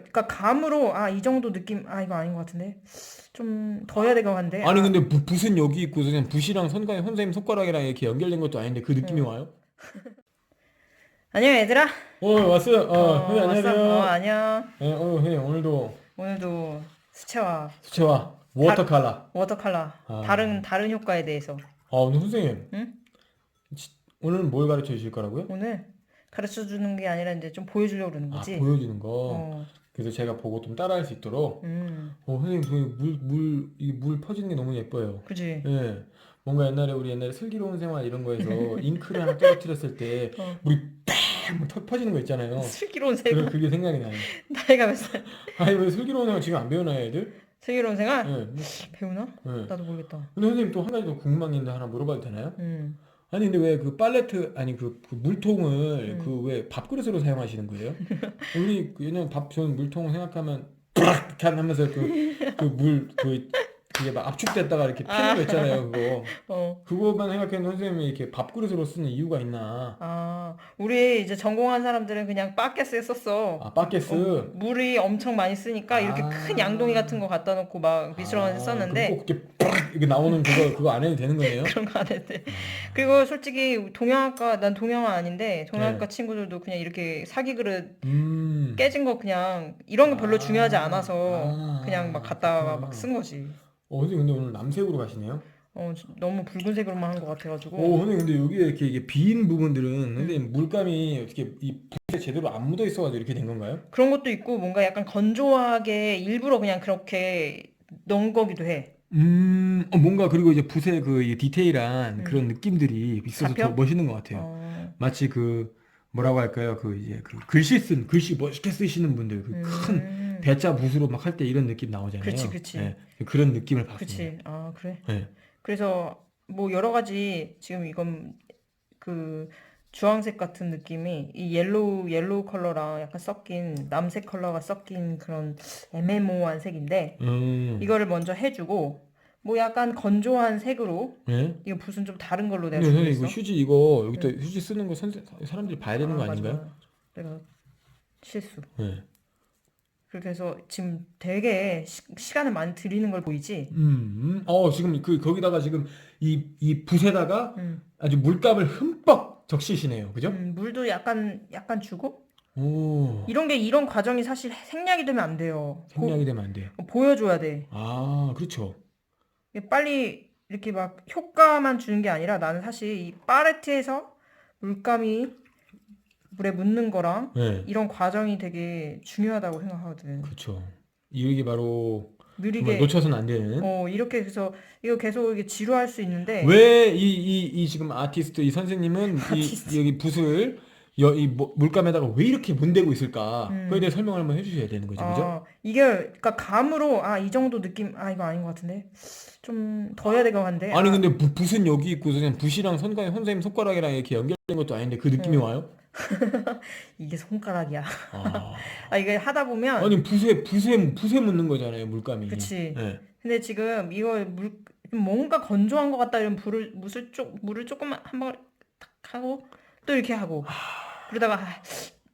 그러니까 감으로 아 이 정도 느낌 아 이거 아닌 것 같은데 좀 더 해야 될 것 같은데 아니 아, 근데 부, 붓은 여기 있고 그냥 붓이랑 선가 선생님 손가락이랑 이렇게 연결된 것도 아닌데 그 느낌이 응. 와요? 안녕 얘들아 어 왔어요. 어, 선생님 왔어? 안녕하세요. 어 안녕 네, 어 선생님 오늘도 오늘도 수채화 수채화 워터 컬러. 워터 컬러 아. 다른 다른 효과에 대해서 아 오늘 선생님 응? 지- 오늘 뭘 가르쳐 주실 거라고요? 오늘 가르쳐 주는 게 아니라 이제 좀 보여주려고 그러는 아 거지 보여주는 거. 어, 그래서 제가 보고 좀 따라할 수 있도록. 음 어 선생님 물물 이게 물 퍼지는 게 너무 예뻐요. 그지 예. 뭔가 옛날에 우리 옛날에 슬기로운 생활 이런 거에서 잉크를 하나 떨어뜨렸을 때 어. 물이 빡 터- 퍼지는 거 있잖아요. 슬기로운 그래, 생활 그게 생각이 나요. 나이가 몇 살? 아니 왜 슬기로운 생활 지금 안 배우나요 애들? 슬기로운 생활? 예. 배우나? 예. 나도 모르겠다 근데 선생님 또 한 가지 더 궁금한 게 있는데 하나 물어봐도 되나요? 음 아니 근데 왜 그 팔레트 아니 그, 그 물통을 음. 그왜 밥그릇으로 사용하시는 거예요? 우리 그 예전 밥 저는 물통 생각하면 이렇게 하면서 그 그 물그 그게 막 압축됐다가 이렇게 피는 거 있잖아요 그거 어. 그거만 생각했는데 선생님이 이렇게 밥그릇으로 쓰는 이유가 있나? 아, 우리 이제 전공한 사람들은 그냥 바켓에 썼어. 아 바게스 어, 물이 엄청 많이 쓰니까 이렇게 아. 큰 양동이 같은 거 갖다 놓고 막 미술원에서 아, 썼는데 꼭 이렇게 빡 이렇게 나오는 그거 그거 안 해도 되는 거네요? 그런 거안 했대. 그리고 솔직히 동양학과 난 동양화 아닌데 동양학과 네. 친구들도 그냥 이렇게 사기 그릇 음. 깨진 거 그냥 이런 게 별로 아. 중요하지 않아서 아. 그냥 막 갖다가. 막 쓴 거지. 어 선생님 근데 오늘 남색으로 가시네요? 어, 너무 붉은색으로만 한것 같아가지고. 오, 선생님 근데 여기에 이렇게 이게 빈 음. 부분들은 선생님 물감이 어떻게 이 붓에 제대로 안 묻어 있어가지고 이렇게 된 건가요? 그런 것도 있고 뭔가 약간 건조하게 일부러 그냥 그렇게 넣은 거기도 해. 음, 어, 뭔가 그리고 이제 붓의 그이 디테일한 음. 그런 느낌들이 있어서 잡혀? 더 멋있는 것 같아요. 어, 마치 그 뭐라고 할까요? 그 이제 그 글씨 쓴 글씨 멋있게 쓰시는 분들 그 큰 음, 대자 붓으로 막 할 때 이런 느낌 나오잖아요. 그치, 그치. 네, 그런 느낌을 받습니다. 그치. 아, 그래. 네. 그래서 뭐 여러 가지 지금 이건 그 주황색 같은 느낌이 이 옐로우 옐로우 컬러랑 약간 섞인 남색 컬러가 섞인 그런 애매모호한 색인데 음, 이거를 먼저 해주고 뭐 약간 건조한 색으로 네. 이거 붓은 좀 다른 걸로 내가 근데 선생님 이거 준비했어. 휴지 이거 여기다 휴지 쓰는 거 선생, 사람들이 봐야 되는 거 아, 맞아, 아닌가요? 맞아. 내가 실수. 네. 그렇게 해서 지금 되게 시, 시간을 많이 들이는 걸 보이지? 음, 음. 어, 지금 그 거기다가 지금 이, 이 붓에다가 음. 아주 물감을 흠뻑 적시시네요. 그죠? 음, 물도 약간 약간 주고 오, 이런 게 이런 과정이 사실 생략이 되면 안 돼요. 고- 생략이 되면 안 돼요. 보여줘야 돼. 아, 그렇죠. 빨리 이렇게 막 효과만 주는 게 아니라 나는 사실 이 팔레트에서 물감이 물에 묻는 거랑 네, 이런 과정이 되게 중요하다고 생각하거든. 그렇죠. 이게 바로 느리게 놓쳐서는 안 되는. 어 이렇게 해서 이거 계속 이게 지루할 수 있는데 왜 이, 이, 이 지금 아티스트 이 선생님은 이 아티스트. 여기 붓을 여, 이 뭐- 물감에다가 왜 이렇게 문대고 있을까? 음. 그거에 대해 설명을 한번 해주셔야 되는 거죠, 그죠? 아, 이게 그러니까 감으로 아 이 정도 느낌 아 이거 아닌 것 같은데 좀 더 해야 될 것 같은데 아니 아, 근데 붓, 붓은 여기 있고 그냥 붓이랑 선가 선생님 손가락이랑 이렇게 연결된 것도 아닌데 그 느낌이 음. 와요? 이게 손가락이야. 아, 아 이게 하다 보면 아니 붓에 붓에 붓에 묻는 거잖아요, 물감이. 그치. 네. 근데 지금 이거 물 뭔가 건조한 것 같다 이런 물을 물을 쪽 물을 조금 한 방울 탁 하고 또 이렇게 하고 그러다가 아,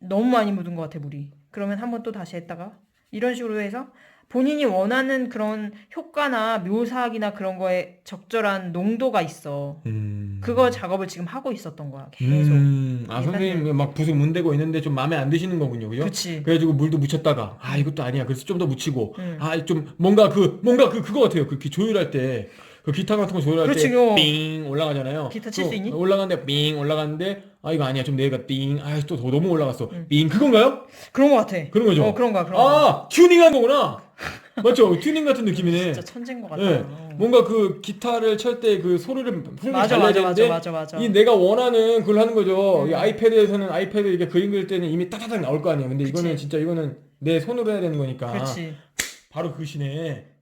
너무 많이 묻은 것 같아 물이. 그러면 한번 또 다시 했다가? 이런 식으로 해서 본인이 원하는 그런 효과나 묘사하기나 그런 거에 적절한 농도가 있어. 음. 그거 작업을 지금 하고 있었던 거야 계속. 음. 아 선생님 막 붓을 문대고 있는데 좀 마음에 안 드시는 거군요, 그죠? 그치. 그래가지고 물도 묻혔다가 아 이것도 아니야. 그래서 좀 더 묻히고. 응. 아좀 뭔가 그 뭔가 그 그거 같아요. 그 기- 조율할 때 그 기타 같은 거 조율할 그렇지, 그거. 때삥 올라가잖아요 기타 칠수 또 있니? 올라가는데 삥 올라가는데 아 이거 아니야 좀 내가 삥아또 더 너무 올라갔어 응. 삥 그건가요? 그런 거 같아 그런 거죠? 어 그런 그런 거아 튜닝한 거구나 맞죠 튜닝 같은 느낌이네 진짜 천재인 것 네. 어. 뭔가 그 기타를 칠 때 그 소리를 훌륭히 맞아 잘 내야 맞아 맞아 되는데 맞아 맞아 이 내가 원하는 그걸 하는 거죠. 음. 이 아이패드에서는 아이패드 이게 그림 그릴 때는 이미 따다닥 나올 거 아니에요. 근데. 이거는 진짜 이거는 내 손으로 해야 되는 거니까. 그렇지 바로 그시네.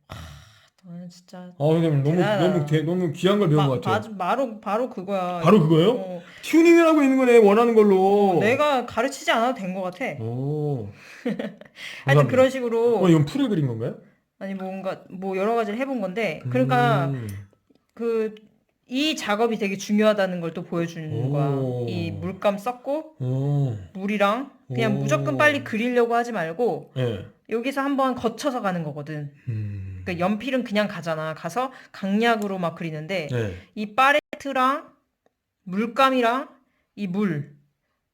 너는 진짜 어, 선생님 너무 대단하다. 너무 대, 너무 귀한 걸 배운 마, 것 같아요. 맞- 바로 바로 그거야. 바로 그거예요? 어, 튜닝을 하고 있는 거네 원하는 걸로. 내가 가르치지 않아도 된 것 같아. 오. 하여튼. 그런 식으로 어, 이건 풀을 그린 건가요? 아니 뭔가 뭐 여러 가지를 해본 건데 그러니까 음. 그이 작업이 되게 중요하다는 걸 또 보여주는 거야. 오. 이 물감 썼고 오. 물이랑 그냥 오. 무조건 빨리 그리려고 하지 말고 예. 여기서 한번 거쳐서 가는 거거든. 음. 그러니까 연필은 그냥 가잖아. 가서 강약으로 막 그리는데 예. 이 팔레트랑 물감이랑 이 물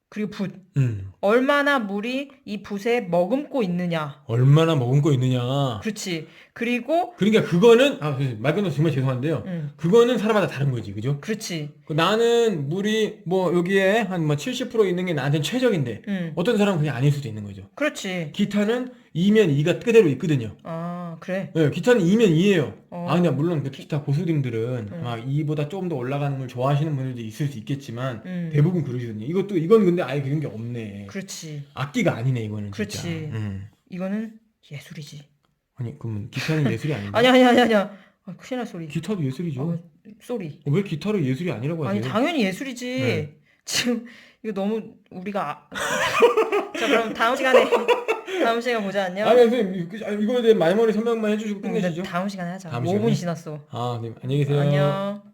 그리고 붓 음. 얼마나 물이 이 붓에 머금고 있느냐. 얼마나 머금고 있느냐. 그렇지. 그리고 그러니까 그거는 아, 말 끊어서 정말 죄송한데요. 음, 그거는 사람마다 다른 거지, 그죠? 그렇지. 그 나는 물이 뭐 여기에 한 뭐 70% 있는 게 나한테는 최적인데 음, 어떤 사람은 그게 아닐 수도 있는 거죠. 그렇지. 기타는 2면 2가 그대로 있거든요. 아 그래. 네, 기타는 2면 2예요. 어. 아, 근데 물론 그 기타 고수님들은 음. 막 2보다 조금 더 올라가는 걸 좋아하시는 분들도 있을 수 있겠지만 음, 대부분 그러시거든요. 이것도 이건 근데 아예 그런 게 없네. 그렇지. 악기가 아니네 이거는 진짜. 그렇지. 음. 이거는 예술이지. 아니 그러면 기타는 예술이 아닌가? 아니 아니 아니 아니야. 아, 큰일 날 소리. 기타도 예술이죠. 어, 소리. 왜 기타를 예술이 아니라고 하세요? 아니 당연히 예술이지. 네. 지금 이거 너무 우리가 아... 자 그럼 다음 시간에 다음 시간 보자 안녕. 아니 선생님 그- 아, 이거에 대해 말머리 설명만 해주시고 응, 끝내시죠. 다음 시간에 하자. 다음 5분 시간에? 지났어. 아, 네, 안녕히 계세요. 안녕.